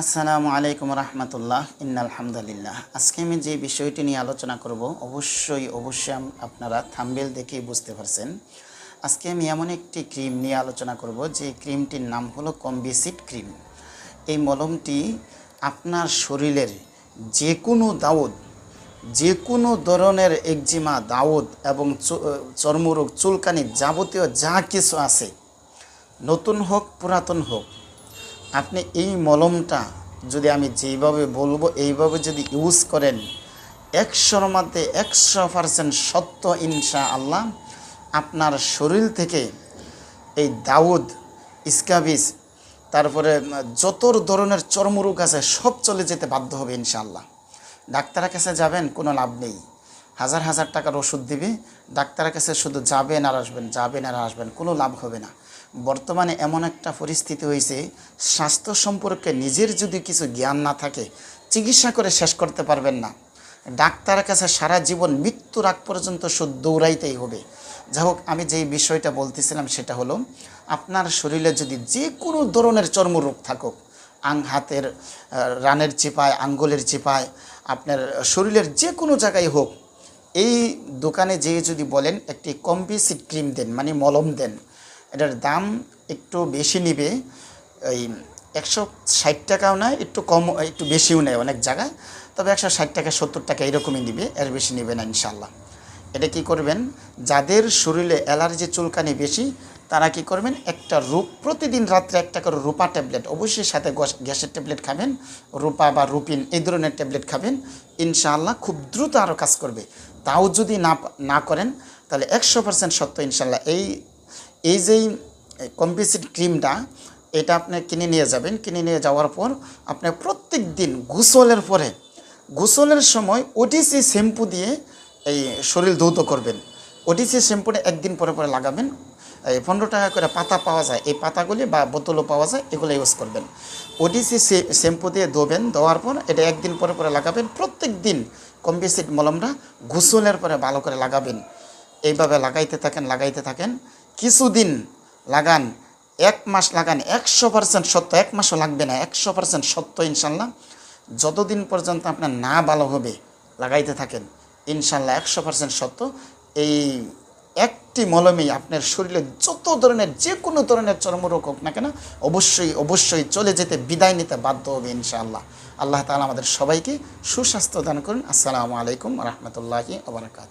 আসসালামু আলাইকুম রহমতুল্লাহ, ইন্নালহামদুলিল্লাহ। আজকে আমি যে বিষয়টি নিয়ে আলোচনা করব, অবশ্যই অবশ্যই আপনারা থাম্বেল দেখেই বুঝতে পারছেন। আজকে আমি এমন একটি ক্রিম নিয়ে আলোচনা করব, যে ক্রিমটির নাম হলো কম্বিসিড ক্রিম এই মলমটি আপনার শরীরের যে কোনো দাউদ যে কোনো ধরনের একজিমা দাউদ এবং চর্মরোগ, চুলকানি যাবতীয় যা কিছু আছে, নতুন হোক, পুরাতন হোক আপনি এই মলমটা যদি আমি যেইভাবে বলব, এইভাবে যদি ইউজ করেন, একশোর মধ্যে একশো পার্সেন্ট সত্য ইনশা আল্লাহ আপনার শরীর থেকে এই দাউদ, ইসকাবিস, তারপরে যত ধরনের চর্মরোগ আছে সব চলে যেতে বাধ্য হবে ইনশাআল্লাহ। ডাক্তারের কাছে যাবেন, কোনো লাভ নেই। হাজার হাজার টাকার ওষুধ দিবে, ডাক্তারের কাছে শুধু যাবেন আর আসবেন, যাবেন আর আসবেন, কোনো লাভ হবে না। বর্তমানে এমন একটা পরিস্থিতি হয়েছে, স্বাস্থ্য সম্পর্কে নিজের যদি কিছু জ্ঞান না থাকে, চিকিৎসা করে শেষ করতে পারবেন না। ডাক্তারের কাছে সারা জীবন মৃত্যুর আগ পর্যন্ত শুধু দৌড়াইতেই হবে। যাই হোক, আমি যেই বিষয়টা বলতেছিলাম সেটা হলো, আপনার শরীরে যদি যে কোনো ধরনের চর্মরোগ থাকুক আং হাতের রানের চিপায়, আঙ্গুলের চিপায়, আপনার শরীরের যে কোনো জায়গায় হোক এই দোকানে যেয়ে যদি বলেন একটি কম্পিসিড ক্রিম দেন মানে মলম দেন, এটার দাম একটু বেশি নিবে, এই একশো ষাট টাকাও নয়, একটু কম, একটু বেশিও নেয় অনেক জায়গায়, তবে একশো ষাট টাকা, সত্তর টাকা এরকমই নিবে, এর বেশি নেবে না ইনশাল্লাহ এটা কি করবেন? যাদের শরীরে অ্যালার্জি চুলকানি বেশি, তারা কি করবেন? একটা রূপ প্রতিদিন রাত্রে একটা করে রূপা ট্যাবলেট, অবশ্যই সাথে গ্যাসের ট্যাবলেট খাবেন, রূপা বা রুপিন, এই ধরনের ট্যাবলেট খাবেন, ইনশাআল্লাহ খুব দ্রুত আরও কাজ করবে। তাও যদি না না করেন, তাহলে একশো পার্সেন্ট সত্য ইনশাল্লাহ। এই এই যেই কম্পিসিড ক্রিমটা এটা আপনি কিনে নিয়ে যাবেন। কিনে নিয়ে যাওয়ার পর আপনি প্রত্যেক দিন গোসলের পরে, গোসলের সময় ওটিসি শ্যাম্পু দিয়ে এই শরীর ধৌত করবেন। ওটিসি শ্যাম্পুটা একদিন পরে পরে লাগাবেন। এই পনেরো টাকা করে পাতা পাওয়া যায়। এই পাতাগুলি বা বোতলও পাওয়া যায়, এগুলো ইউজ করবেন। ওটিসি শ্যাম্পু দিয়ে ধোবেন, ধোয়ার পর এটা একদিন পরে পরে লাগাবেন। প্রত্যেক দিন কম্পিসিড মলমটা গোসলের পরে ভালো করে লাগাবেন। এইভাবে লাগাইতে থাকেন লাগাইতে থাকেন। কিছুদিন লাগান, এক মাস লাগান, একশো পার্সেন্ট সত্য, এক মাসও লাগবে না, একশো পার্সেন্ট সত্য ইনশাল্লাহ। যতদিন পর্যন্ত আপনার না ভালো হবে, লাগাইতে থাকেন, ইনশাল্লাহ একশো পার্সেন্ট সত্য। এই একটি মলমেই আপনার শরীরে যত ধরনের, যে কোনো ধরনের চর্মরোগ হোক না কেন, অবশ্যই অবশ্যই চলে যেতে বিদায় নিতে বাধ্য হবে ইনশাআল্লাহ। আল্লাহ তালা আমাদের সবাইকে সুস্বাস্থ্য দান করুন। আসসালামু আলাইকুম রহমতুল্লাহি আবরকাত